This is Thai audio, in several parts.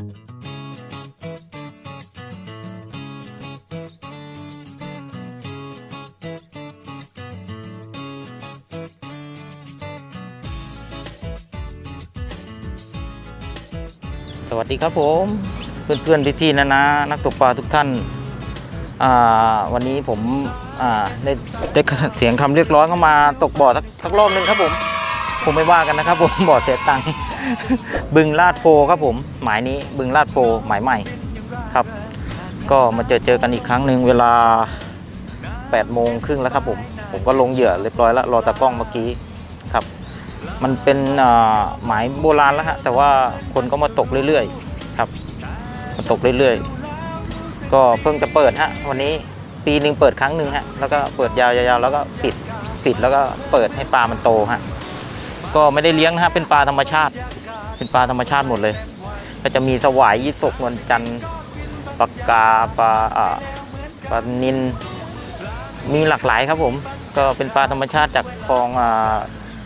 สวัสดีครับผมเพื่อนๆพี่ๆนะนะนักตกปลาทุกท่านวันนี้ผมได้ได้เสียงคำเรียกร้องเข้ามาตกบ่อสักสักรอบหนึ่งครับผมผมไม่ว่ากันนะครับผมบ่อเสียตังค์ บึงลาดโพครับผม หมายนี้บึงลาดโพหมายใหม่ครับ ก็มาเจอเจอกันอีกครั้งหนึ่งเวลา8โมงครึ่งแล้วครับผม ผมก็ลงเหยื่อเรียบร้อยแล้วรอตากล้องเมื่อกี้ครับ มันเป็นหมายโบราณแล้วฮะแต่ว่าคนก็มาตกเรื่อยๆครับมาตกเรื่อยๆ ก็เพิ่งจะเปิดฮะวันนี้ปีหนึ่งเปิดครั้งหนึ่งฮะแล้วก็เปิดยาวๆแล้วก็ปิดปิดแล้วก็เปิดให้ปลามันโตฮะ ก็ไม่ได้เลี้ยงนะฮะเป็นปลาธรรมชาติ เป็นปลาธรรมชาติหมดเลย ก็จะมีสวายยี่สกนวลจันทร์ปลากาปลาปลานินมีหลากหลายครับผม ก็เป็นปลาธรรมชาติจากคลองอ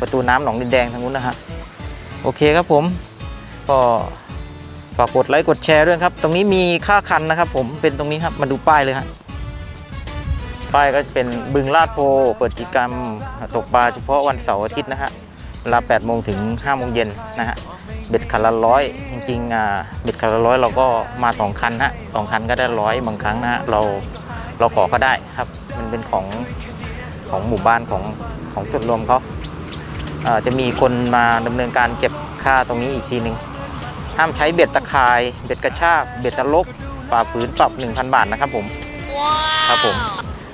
ประตูน้ำหนองดินแดงทางนู้นนะฮะโอเคครับผมก็ฝากกดไลค์กดแชร์ด้วยครับ ตรงนี้มีค่าคันนะครับ ผมเป็นตรงนี้ครับมาดูป้ายเลยฮะป้ายก็เป็นบึงลาดโพเปิดกิจกรรมตกปลาเฉพาะวันเสาร์อาทิตย์นะฮะ ลา8โมงถึง5โมงเย็นนะฮะเบ็ดคันละร้อยจริงๆอ่าเบ็ดคันละร้อยเราก็มาสองคันฮะสองคันก็ได้ร้อยบางครั้งนะเราเราขอก็ได้ครับ มันเป็นของของหมู่บ้านของของจุดรวมเขาเอ่อจะมีคนมาดำเนินการเก็บค่าตรงนี้อีกทีหนึ่งห้ามใช้เบ็ดตะข่าย เบ็ดกระชากเบ็ดตะลบฝ่าฝืนปรับ 1,000 บาทนะครับผม ครับผม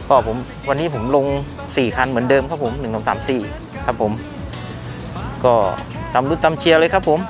ก็ผมวันนี้ผมลง 4 คันเหมือนเดิมครับผม1 2 3 4 ครับผม ก็ตำรุดตำเชียร์เลยครับผม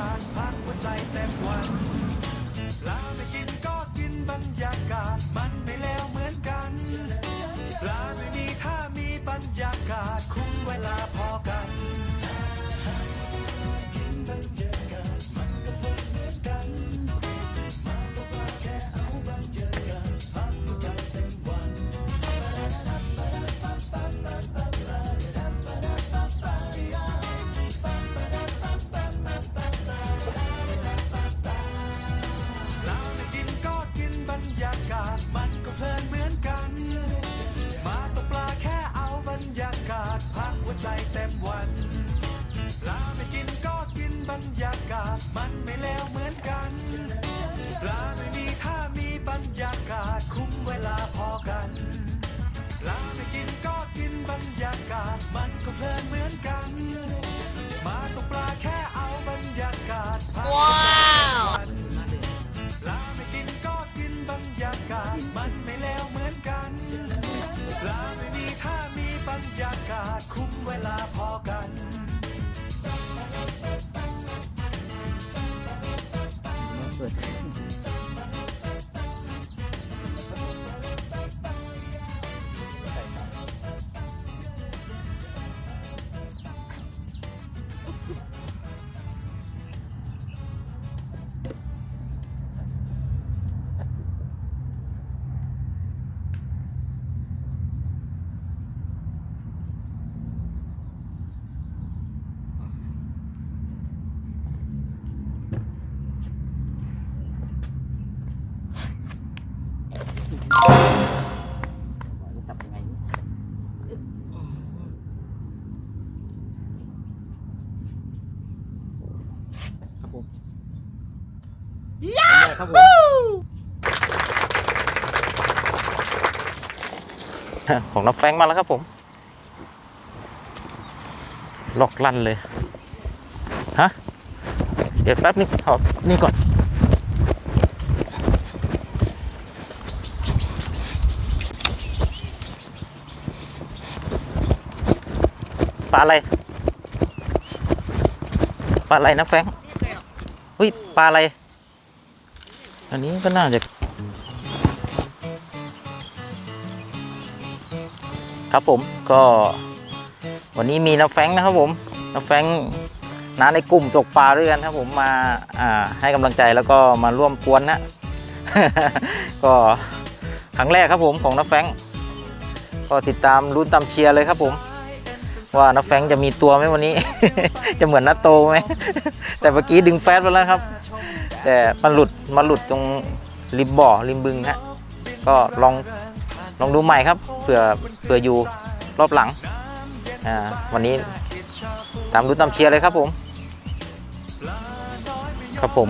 ครับผมครับผมของน้องแฟงมาแล้วครับผมล็อกลั่นเลย ฮะ เดี๋ยวแป๊บนึงเอานี่ก่อน ปลาอะไร ปลาอะไรนะแฟงเฮ้ยปลาอะไร อันนี้ก็น่าจะ ครับผมก็ วันนี้มีน้าแฟงนะครับผมน้าแฟงน้าในกลุ่มตกปลาด้วยกันครับผมมาอ่าให้กำลังใจแล้วก็มาร่วมกวนนะ ก็ครั้งแรกครับผมของน้าแฟงก็ติดตามรุ้นตามเชียร์เลยครับผม ว่าน้าแฟงจะมีตัวไหมวันนี้ จะเหมือนน้าโตไหม แต่เมื่อกี้ดึงแฟตไปแล้วครับ แต่มันหลุดมาหลุดตรงริมบ่อริมบึงฮะก็ลองลองดูใหม่ครับเผื่อเผื่ออยู่รอบหลังอ่าวันนี้ตามรู้ตามเชียร์เลยครับผม ครับผม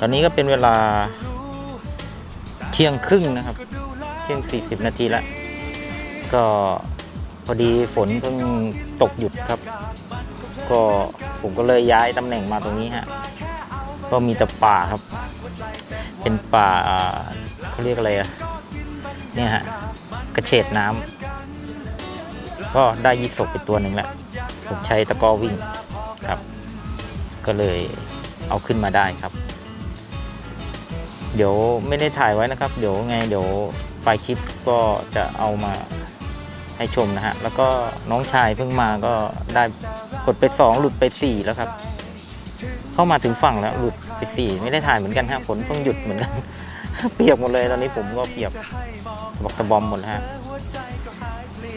ตอนนี้ก็เป็นเวลาเที่ยงครึ่งนะครับ เที่ยง 40 นาทีแล้วก็ อดีฝนเพิ่งตกหยุดครับ ก็ผมก็เลยย้ายตำแหน่งมาตรงนี้ฮะก็มีแต่ป่าครับ เป็นป่าเขาเรียกอะไรอะเนี่ยฮะกระเฉดน้ำก็ได้ยีสกไปตัวหนึ่งแหล้วผมใช้ตะก้อวิ่งครับ ก็เลยเอาขึ้นมาได้ครับ เดี๋ยวไม่ได้ถ่ายไว้นะครับ เดี๋ยวไงเดี๋ยวไปคลิปก็จะเอามา ให้ชมนะฮะ แล้วก็น้องชายเพิ่งมาก็ได้กดไปสองหลุดไปสี่แล้วครับ เข้ามาถึงฝั่งแล้วหลุดไปสี่ไม่ได้ถ่ายเหมือนกันฮะฝนเพิ่งหยุดเหมือนกัน เปียกหมดเลยตอนนี้ผมก็เปียกบอกตะบอมหมดฮะ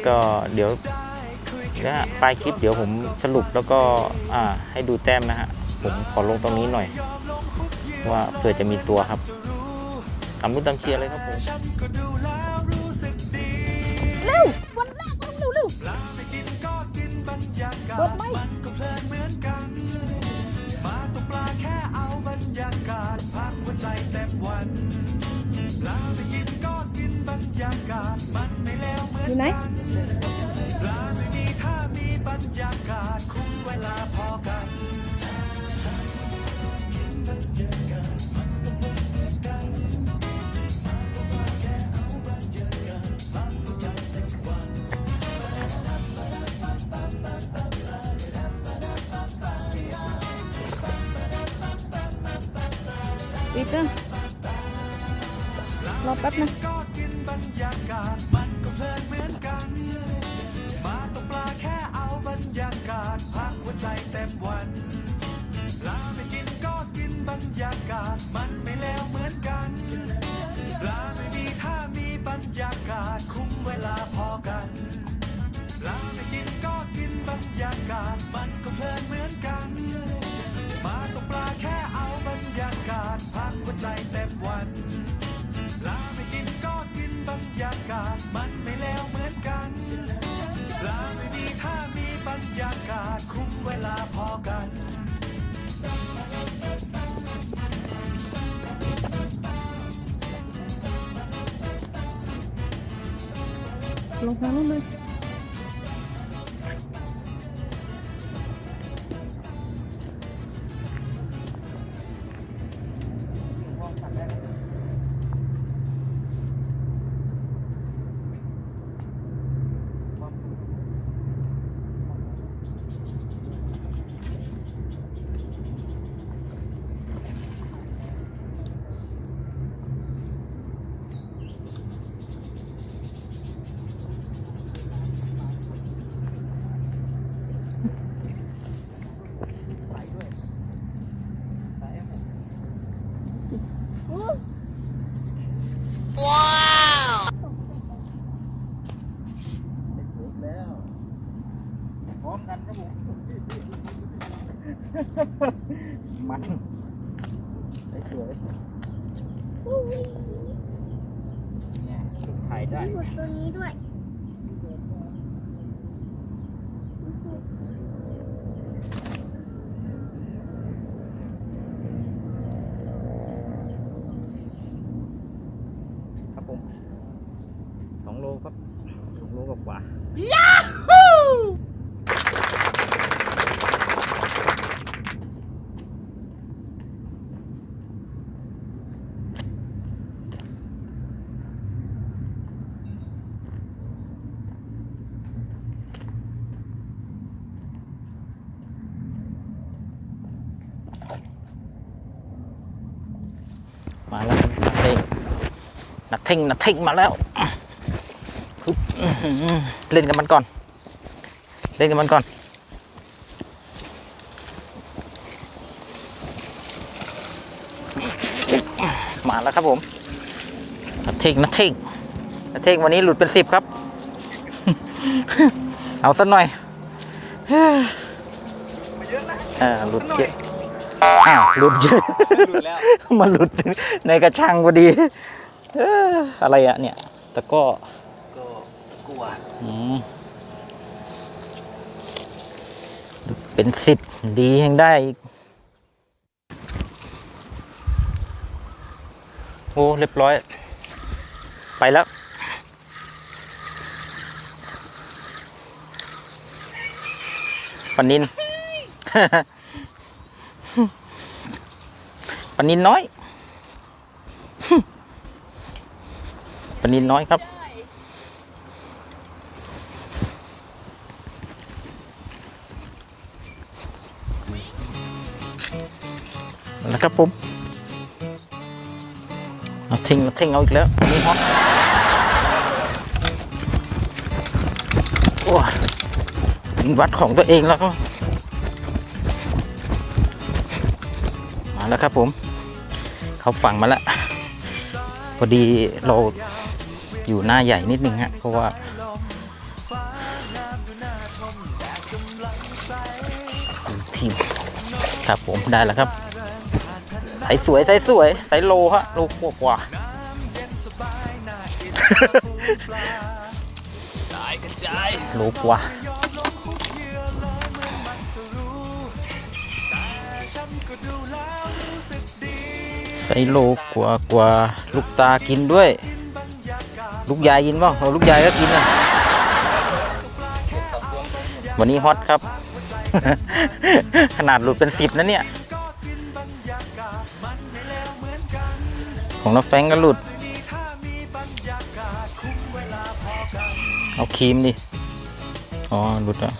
ก็เดี๋ยวนะฮะปลายคลิปเดี๋ยวผมสรุปแล้วก็อ่าให้ดูแต้มนะฮะ ผมขอลงตรงนี้หน่อย ว่าเผื่อจะมีตัวครับตามรุ่นตามเชียร์เลยครับผม ปลาไม่กินก็กินบรรยากาศรถไหมมันก็เพลินเหมือนกัน มาตกปลาแค่เอาบรรยากาศพักหัวใจเต็มวันปลาไม่กินก็กินบรรยากาศมันไม่เลวเหมือนอยู่ไหนปลาไม่มีถ้ามีบรรยากาศคุ้มเวลาพอกัน ปีเตอร์รอแป๊บนะ ลงทา มันสวยๆเนี่ยถ่ายได้หมดตัวนี้ด้วย ครับผมสองโลครับสองโลกว่ามาแล้วครับ นักเท่งนักเท่งนักเท่งมาแล้วเล่นกับมันก่อน เล่นกับมันก่อนมาแล้วครับผมนักเท่งนักเท่งนักเท่งวันนี้หลุดเป็นสิบครับ เอาสักหน่อยเออหลุดเยอะอ้าวหลุดหลุดแล้วมันหลุดในกระชังพอดี เอ้ออะไรอะเนี่ยตะกร้อก็กลัวอืมเป็นสิบดียังได้อีกโอ้เรียบร้อย ไปแล้วปานินปานินน้อย ปนินน้อยครับ แล้วครับผมเอาทิ้งเอาทิ้งเอาอีกแล้วนี่ฮอตโอ้ยถึงวัดของตัวเองแล้วก็มาแล้วครับผม เขาฝังมาแล้วพอดีเรา อยู่หน้าใหญ่นิดนึงฮะเพราะว่าทีมครับผมได้แล้วครับใสสวยใสสวยใสโลฮะโลกว่ากว่าจายกระจายโลกว่าใสโลกว่ากว่าลูกตากินด้วย ลูกยายกินป่าเอาลูกยายก็กินนะวันนี้ฮอตครับ ขนาดหลุดเป็นสิบนะเนี่ย ของน้าแฟงก็หลุด เอาครีมดิ อ๋อ หลุดอะ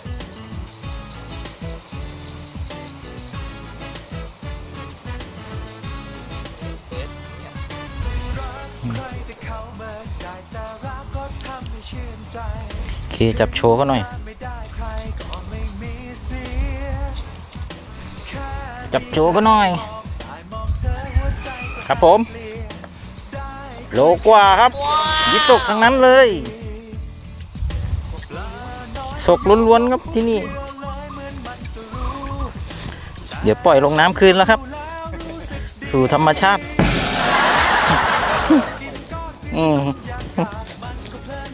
โอเคจับโชว์เขาหน่อย จับโชว์ก็หน่อย ครับผม โลกว่าครับยิตกทั้งนั้นเลยศกล้วนๆครับที่นี่ เดี๋ยวปล่อยลงน้ำคืนแล้วครับ สู่ธรรมชาติ อืม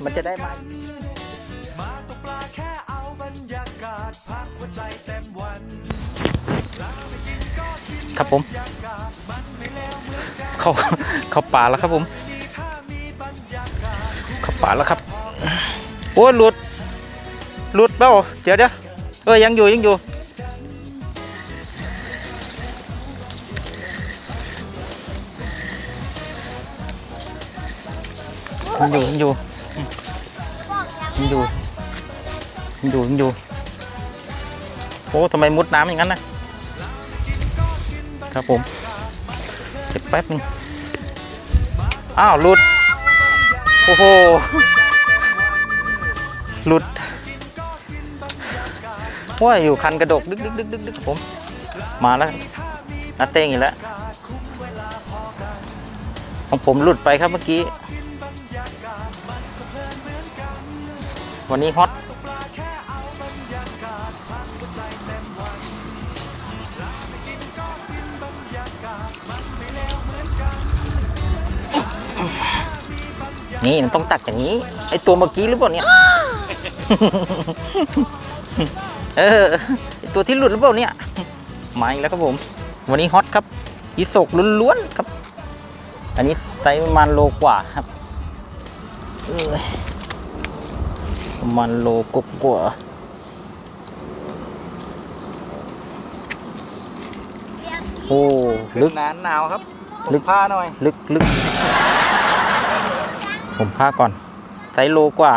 มันจะได้ไหมมา ครับผม เข้าเข้าป่าแล้วครับผม เข้าป่าแล้วครับ โอ้หลุดหลุดเปล่าเดี๋ยวเดี๋ยวเออยังอยู่ยังอยู่ยังอยู่ยังอยู่ยังอยู่ยังอยู่ยังอยู่โอ้ทำไมมุดน้ำอย่างนั้นนะ ครับผมเก็บแป๊บนึงอ้าวหลุด โอ้โหหลุดว่าอยู่คันกระดก ดึกดึกดึกดึกดึกผม มาแล้วนัดเต้งอีกแล้ว ของผมหลุดไปครับเมื่อกี้ วันนี้ฮอต นี่มันต้องตักอย่างนี้ ไอตัวเมื่อกี้หรือเปล่าเนี่ย เออไอตัวที่หลุดหรือเปล่าเนี่ยมาอีกแล้วครับผม วันนี้ฮอตครับฮิโศกล้วนๆครับ อันนี้ไซส์ประมาณโลกว่าครับเอ้ยประมาณโลกกว่าโอ้ลึกนานหนาวครับ ลึกผ้าหน่อย ลึกลึก ผมพาก่อนไซส์โลกว่า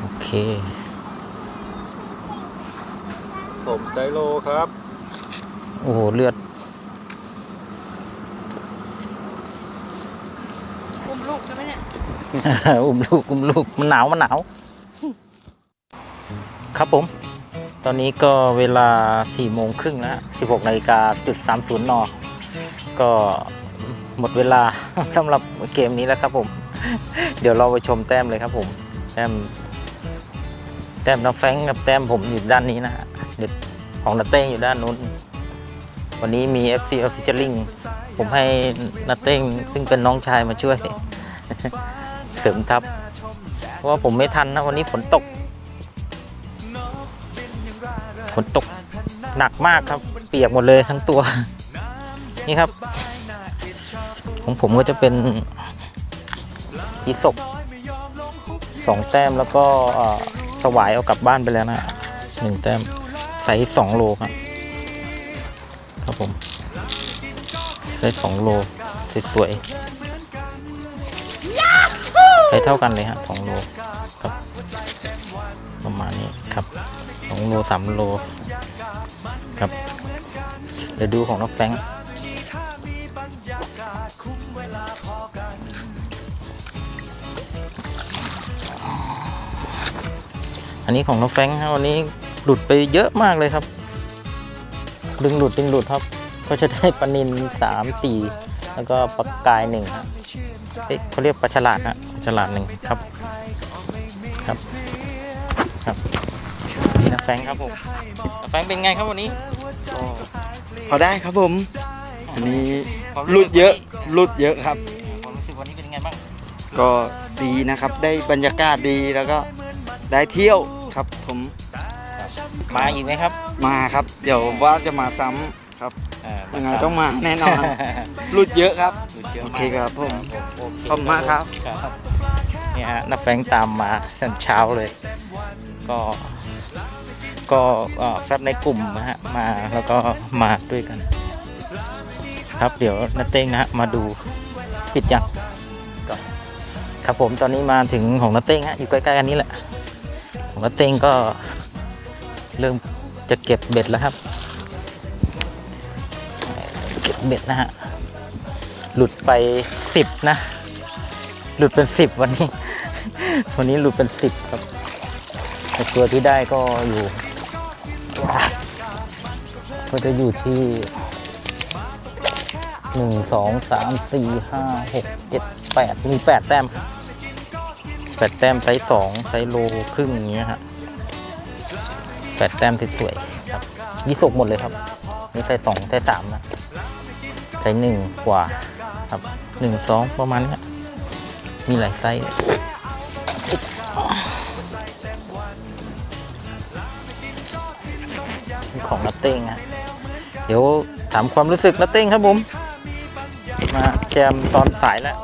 โอเค ผมไซโลครับ โอ้โห เลือด อุ้มลูกได้ไหมเนี่ย อุ้มลูก อุ้มลูก มันหนาว มันหนาว ครับผม ตอนนี้ก็เวลา4โมงครึ่งแล้ว16นาฬิกาจุด30น ก็หมดเวลาสำหรับเกมนี้แล้วครับผม เดี๋ยวเราไปชมแต้มเลยครับผม แต้ม แต้มน้าแฟงกับแต้มผมอยู่ด้านนี้นะฮะเด็ดของนาเต้งอยู่ด้านนู้น วันนี้มี FC Officialing ผมให้นาเต้งซึ่งเป็นน้องชายมาช่วย เสริมทัพ เพราะว่าผมไม่ทันนะ วันนี้ฝนตก ฝนตกหนักมากครับ เปียกหมดเลยทั้งตัว นี่ครับ ของผมก็จะเป็นจีศกสองแต้มแล้วก็เอ่อสวายเอากลับบ้านไปแล้วนะหนึ่งแต้มไซส์สองโลครับครับผมไซส์สองโลสวยๆไซส์เท่ากันเลยฮะสองโลครับประมาณนี้ครับสองโลสามโลครับเดี๋ยวดูของน้องแฟรง อันนี้ของน้องแฟรงค์ครับวันนี้หลุดไปเยอะมากเลยครับ ดึงหลุดดึงหลุดครับ ก็จะได้ปลานินสามสี่แล้วก็ปลากายหนึ่งครับเอ๊ะเขาเรียกปลาฉลาดฮะปลาฉลาดหนึ่งครับ ครับครับนี่นะแฟรงค์ครับผมนะแฟรงค์เป็นไงครับวันนี้พอได้ครับผมอันนี้ความหลุดเยอะสึกหลุดเยอะครับความรู้สึกวันนี้เป็นไงบ้างก็ดีนะครับ ได้บรรยากาศดีแล้วก็ได้เที่ยว ครับผมมาอีกไหมครับ มาครับ เดี๋ยวว่าจะมาซ้ำครับอ่ายังไงต้องมาแน่นอนหลุดเยอะครับหลุดเยอะโอมากเคครับผมโอเคขอบคุณมากครับ ครับเนี่ยฮะนักแฟรงค์ตามมาตั้งเช้าเลย ก็ ก็เอ่อแฟบในกลุ่มนะฮะมาแล้วก็มาด้วยกัน ครับเดี๋ยวนัตเต้งนะฮะมาดูปิดยังก็ครับผมตอนนี้มาถึงของนัตเต้งฮะอยู่ใกล้ๆกันนี้แหละ ของนัตเต้งก็เริ่มจะเก็บเบ็ดแล้วครับ เก็บเบ็ดนะฮะ หลุดไปสิบนะ หลุดเป็นสิบวันนี้ วันนี้หลุดเป็นสิบครับแต่ตัวที่ได้ก็อยู่ ก็จะอยู่ที่หนึ่งสองสามสี่ห้าหกเจ็ดแปดมีแปดแต้มครับ แปดแต้มไซส์สองไซส์โลครึ่งอย่างเงี้ยฮะแปดแต้มสวยๆครับยี่สกหมดเลยครับนี่ไซส์สองไซส์สามนะไซส์หนึ่งกว่าครับหนึ่งสองประมาณนี้มีหลายไซส์ของนัตเต้งฮะเดี๋ยวถามความรู้สึกนัตเต้งครับผม มาแจมตอนสายแล้ว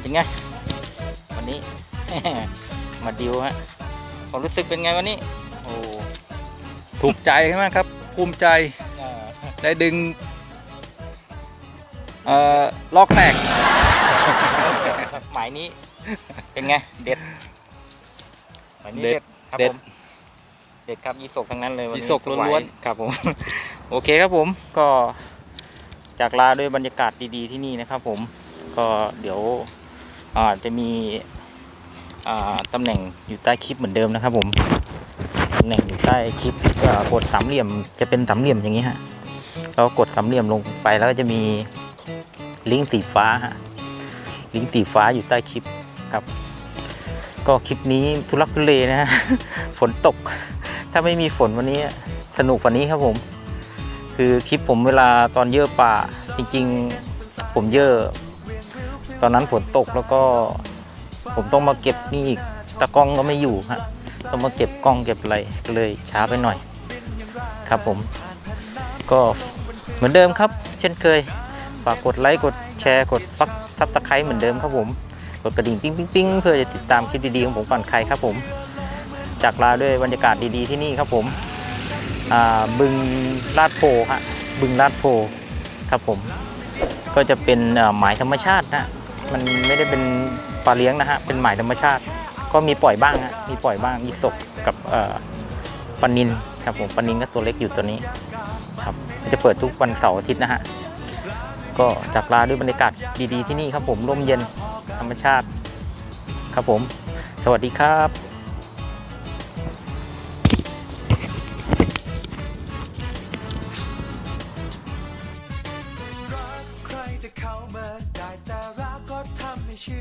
เป็นไง มาดิวฮะความรู้สึกเป็นไงวันนี้ โอ้ถูกใจใช่ไหมครับ ภูมิใจเอ่อได้ดึง เอ่อลอกแตก หมายนี้ เป็นไง เด็ดหมายนี้เด็เด็ดดครับเด็ผดมเด็ดครับยีสกทั้งนั้นเลยวันนี้ยี่สกล้วนๆสยครับผม โอเคครับผมก็จากลาด้วยบรรยากาศดีๆที่นี่นะครับผมก็เดี๋ยวอ่าจะมีอ่า ตำแหน่งอยู่ใต้คลิปเหมือนเดิมนะครับ ผมตำแหน่งอยู่ใต้คลิปอ่ากดสามเหลี่ยมจะเป็นสามเหลี่ยมอย่างนี้ฮะเรากดสามเหลี่ยมลงไปแล้วก็จะมีลิงก์สีฟ้าฮะลิงก์สีฟ้าอยู่ใต้คลิปครับ ก็คลิปนี้ทุลักทุเลนะฮะฝนตก ถ้าไม่มีฝนวันนี้สนุกกว่านี้ครับผม คือคลิปผมเวลาตอนเยอะป่าจริง ๆ ผมเยอะตอนนั้นฝนตกแล้วก็ ผมต้องมาเก็บนี่อีกตะกล้องก็ไม่อยู่ฮะต้องมาเก็บกล้องเก็บอะไรก็เลยช้าไปหน่อย ครับผม ก็เหมือนเดิมครับ เช่นเคย ฝากกดไลค์กดแชร์กดฟักซับตะไคร้เหมือนเดิมครับผม กดกระดิ่งปิ๊งปิ๊งปิ๊งเพื่อจะติดตามคลิปดีๆของผมก่อนใครครับผม จากลาด้วยบรรยากาศดีๆที่นี่ครับผมบึงลาดโพฮะบึงลาดโพครับผม ก็จะเป็นหมายธรรมชาตินะมันไม่ได้เป็น ปลาเลี้ยงนะฮะเป็นหมายธรรมชาติ ก็มีปล่อยบ้างฮะมีปล่อยบ้างยีสกกับปลานินครับผมปลานินก็ตัวเล็กอยู่ตัวนี้ครับจะเปิดทุกวันเสาร์อาทิตย์นะฮะก็จากลาด้วยบรรยากาศดีๆที่นี่ครับผมร่มเย็นธรรมชาติครับผม สวัสดีครับ